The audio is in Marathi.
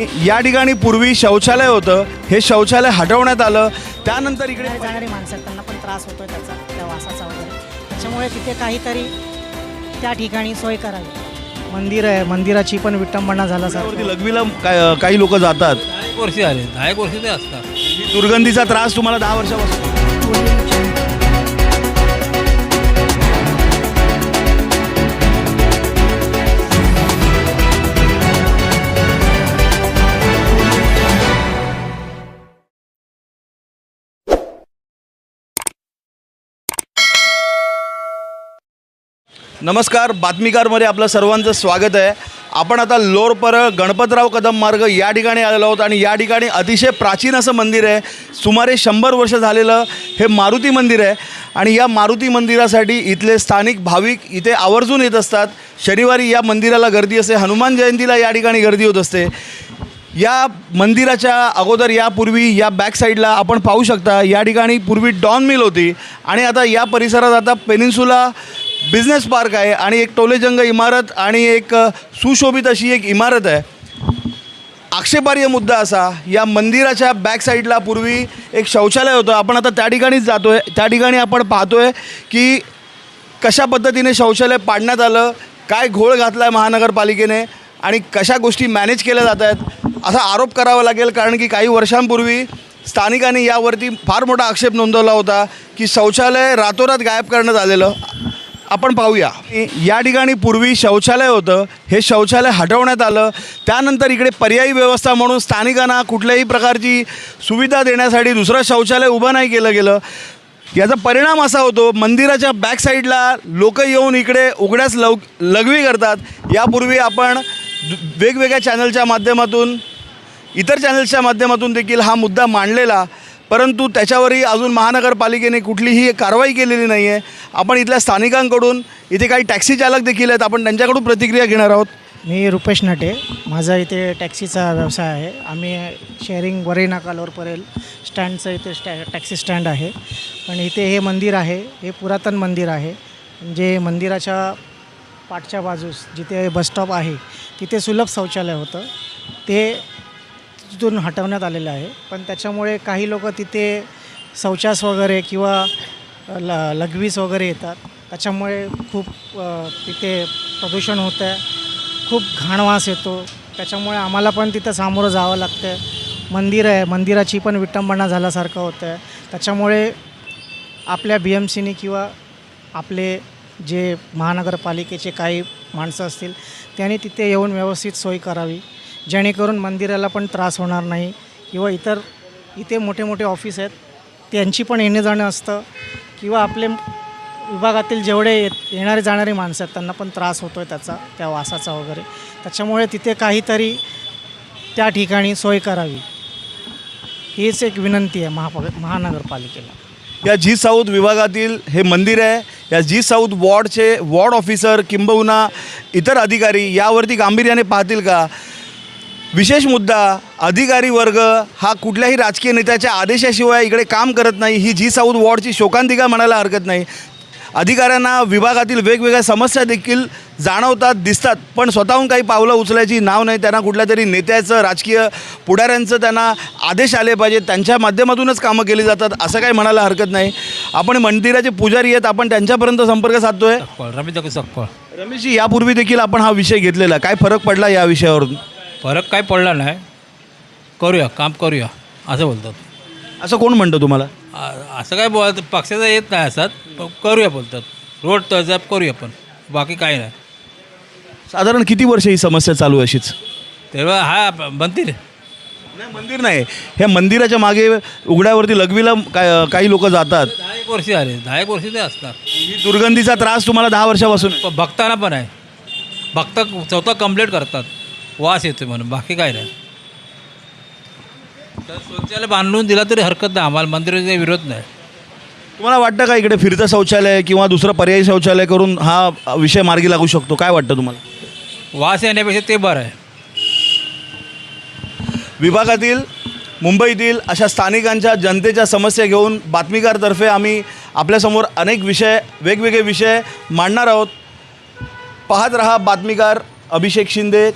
या ठिकाणी पूर्वी शौचालय होतं. हे शौचालय हटवण्यात आलं. त्यानंतर इकडे जाणारी माणसं आहेत, त्यांना पण त्रास होतोय त्याचा त्या वासाचा वगैरे. त्याच्यामुळे तिथे काहीतरी त्या ठिकाणी सोय करावी. मंदिर आहे मंदिराची पण विटंबना झाला त्यावरती लघवीला काय- काही लोक जातात. दहा एक वर्षी आले दहा एक वर्षी ते असतात. ही दुर्गंधीचा त्रास तुम्हाला दहा वर्षापासून. नमस्कार बातमीकारमध्ये आपलं सर्वांचं स्वागत आहे. आपण आता लोरपर गणपतराव कदम मार्ग या ठिकाणी आलेलो आहोत आणि या ठिकाणी अतिशय प्राचीन असं मंदिर आहे. सुमारे शंभर वर्ष झालेलं हे मारुती मंदिर आहे. आणि या मारुती मंदिरासाठी इथले स्थानिक भाविक इथे आवर्जून येत असतात. शनिवारी या मंदिराला गर्दी असते. हनुमान जयंतीला या ठिकाणी गर्दी होत असते. या मंदिराच्या अगोदर यापूर्वी या बॅक साईडला आपण पाहू शकता या ठिकाणी पूर्वी डॉन मिल होती. आणि आता या परिसरात आता पेनिन्सुला बिझनेस पार्क आहे आणि एक टोलेजंग इमारत आणि एक सुशोभित अशी एक इमारत आहे. आक्षेपार्ह मुद्दा असा या मंदिराच्या बॅक साईडला पूर्वी एक शौचालय होतं. आपण आता त्या ठिकाणीच जातो आहे त्या ठिकाणी आपण पाहतो आहे की कशा पद्धतीने शौचालय पाडण्यात आलं काय घोळ घातला आहे महानगरपालिकेने आणि कशा गोष्टी मॅनेज केल्या जात आहेत असा आरोप करावा लागेल. कारण की काही वर्षांपूर्वी स्थानिकांनी यावरती फार मोठा आक्षेप नोंदवला होता की शौचालय रातोरात गायब करण्यात आलेलं. आपण पाहूया. या ठिकाणी पूर्वी शौचालय होतं. हे शौचालय हटवण्यात आलं. त्यानंतर इकडे पर्यायी व्यवस्था म्हणून स्थानिकांना कुठल्याही प्रकारची सुविधा देण्यासाठी दुसरं शौचालय उभं नाही केलं गेलं. याचा परिणाम असा होतो मंदिराच्या बॅक साईडला लोक येऊन इकडे उघड्यास लव लघवी करतात. यापूर्वी आपण दु- वेगवेगळ्या चॅनलच्या माध्यमातून इतर चॅनल्सच्या माध्यमातून देखील हा मुद्दा मांडलेला. परंतु त्याच्यावरही अजून महानगरपालिकेने कुठलीही कारवाई केलेली नाही आहे आपण इथल्या स्थानिकांकडून इथे काही टॅक्सी चालक देखील आहेत आपण त्यांच्याकडून प्रतिक्रिया घेणार आहोत. मी रुपेश नटे माझा इथे टॅक्सीचा व्यवसाय आहे. आम्ही शेअरिंग वरे नाकालवर परेल स्टँडचं इथे स्टॅ टॅक्सी स्टँड आहे. पण इथे हे मंदिर आहे हे पुरातन मंदिर आहे. म्हणजे मंदिराच्या पाठच्या बाजूस जिथे बसस्टॉप आहे तिथे सुलभ शौचालय होतं. ते तिथून हटवण्यात आलेलं आहे. पण त्याच्यामुळे काही लोक तिथे शौचास वगैरे किंवा ल लघवीस वगैरे येतात. त्याच्यामुळे खूप तिथे प्रदूषण होतं आहे खूप घाणवास येतो. त्याच्यामुळे आम्हाला पण तिथं सामोरं जावं लागतं आहे मंदिर आहे. मंदिराची पण विटंबना झाल्यासारखं होतं आहे त्याच्यामुळे आपल्या बी एम सीने किंवा आपले जे महानगरपालिकेचे काही माणसं असतील त्यांनी तिथे येऊन व्यवस्थित सोय करावी. जेणेकरून मंदिराला पण त्रास होणार नाही. किंवा इतर इथे मोठे मोठे ऑफिस आहेत. त्यांची पण येणे जाणं असतं. किंवा आपले विभागातील जेवढे येत येणारे जाणारे माणसं आहेत त्यांना पण त्रास होतो आहे त्याचा त्या वासाचा वगैरे. त्याच्यामुळे तिथे काहीतरी त्या ठिकाणी सोय करावी. हीच एक विनंती आहे महापा महानगरपालिकेला. या जी साऊथ विभागातील हे मंदिर आहे या जी साऊथ वॉर्डचे वॉर्ड ऑफिसर किंबहुना इतर अधिकारी यावरती गांभीर्याने पाहतील का? विशेष मुद्दा अधिकारी वर्ग हा कुठल्याही राजकीय नेत्याच्या आदेशाशिवाय इकडे काम करत नाही. ही जी साऊथ वॉर्डची शोकांतिका म्हणायला हरकत नाही. अधिकाऱ्यांना विभागातील वेगवेगळ्या समस्या देखील जाणवतात दिसतात. पण स्वतःहून काही पावलं उचलायची नाव नाही. त्यांना कुठल्या तरी नेत्याचं राजकीय पुढाऱ्यांचं त्यांना आदेश आले पाहिजेत. त्यांच्या माध्यमातूनच कामं केली जातात असं काही म्हणायला हरकत नाही. आपण मंदिराचे पुजारी आहेत. आपण त्यांच्यापर्यंत संपर्क साधतोय. रमेश सकपाळ रमेशजी यापूर्वी देखील आपण हा विषय घेतलेला. काय फरक पडला या विषयावरून? फरक काय पडला नाही. करूया काम करूया असं बोलतात. असं कोण म्हणतं तुम्हाला? आ- असं काय बोलत पक्षाचं येत नाही असतात पण करूया बोलतात. रोड तळजाप करूया पण बाकी काही नाही. साधारण किती वर्ष ही समस्या चालू आहे अशीच? तेव्हा हा बनतील नाही मंदिर नाही. ह्या मंदिराच्या मागे उघड्यावरती लघवीला काय काही लोक जातात. दहा एक वर्षी आले दहा एक वर्षी ते असतात. ही दुर्गंधीचा त्रास तुम्हाला दहा वर्षापासून आहे. पण भक्तांना पण आहे. भक्त स्वतः कंप्लेंट करतात. वास येतो म्हणून. बाकी काय नाही. तर शौचालय बांधून दिला तरी हरकत नाही. आम्हाला मंदिराचा विरोध नाही. तुम्हाला वाटतं का इकडे फिरतं शौचालय किंवा दुसरं पर्यायी शौचालय करून हा विषय मार्गी लागू शकतो? काय वाटतं तुम्हाला? वास येण्यापेक्षा ते बरं आहे. विभागातील मुंबईतील अशा स्थानिकांच्या जनतेच्या समस्या घेऊन बातमीकारतर्फे आम्ही आपल्यासमोर अनेक विषय वेगवेगळे विषय मांडणार आहोत. पाहत रहा बातमीकार अभिषेक शिंदे.